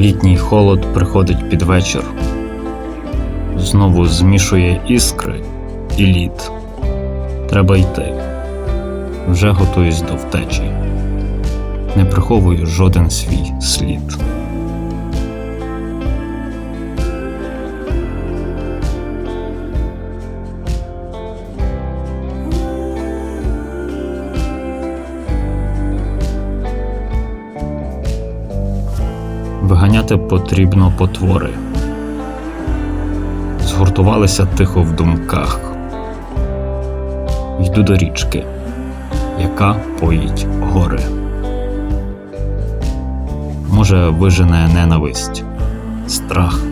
Літній холод приходить під вечір, знову змішує іскри і лід. Треба йти. Вже готуюсь до втечі. Не приховую жоден свій слід. Виганяти потрібно потвори. Згуртувалися тихо в думках. Йду до річки, яка поїть гори. Може, вижене ненависть, страх.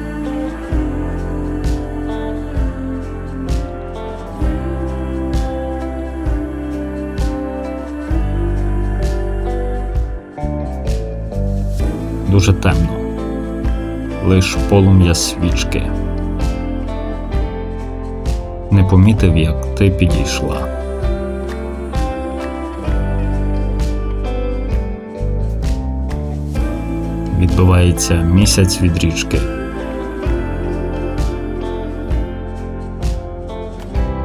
Дуже темно, лиш полум'я свічки. Не помітив, як ти підійшла. Відбивається місяць від річки.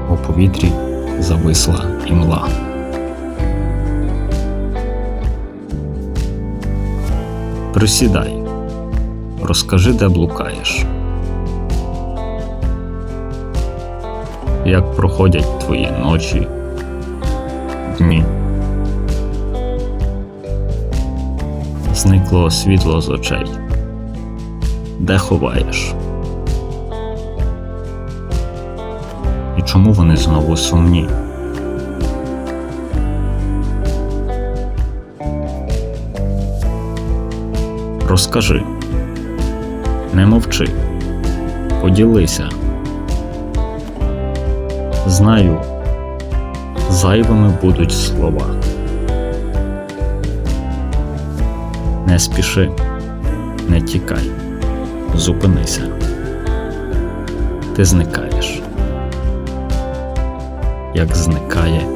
У повітрі зависла імла. Присідай, розкажи, де блукаєш. Як проходять твої ночі, дні. Зникло світло з очей. Де ховаєш? І чому вони знову сумні? Розкажи, не мовчи, поділися. Знаю, зайвими будуть слова. Не спіши, не тікай, зупинися. Ти зникаєш, як зникає.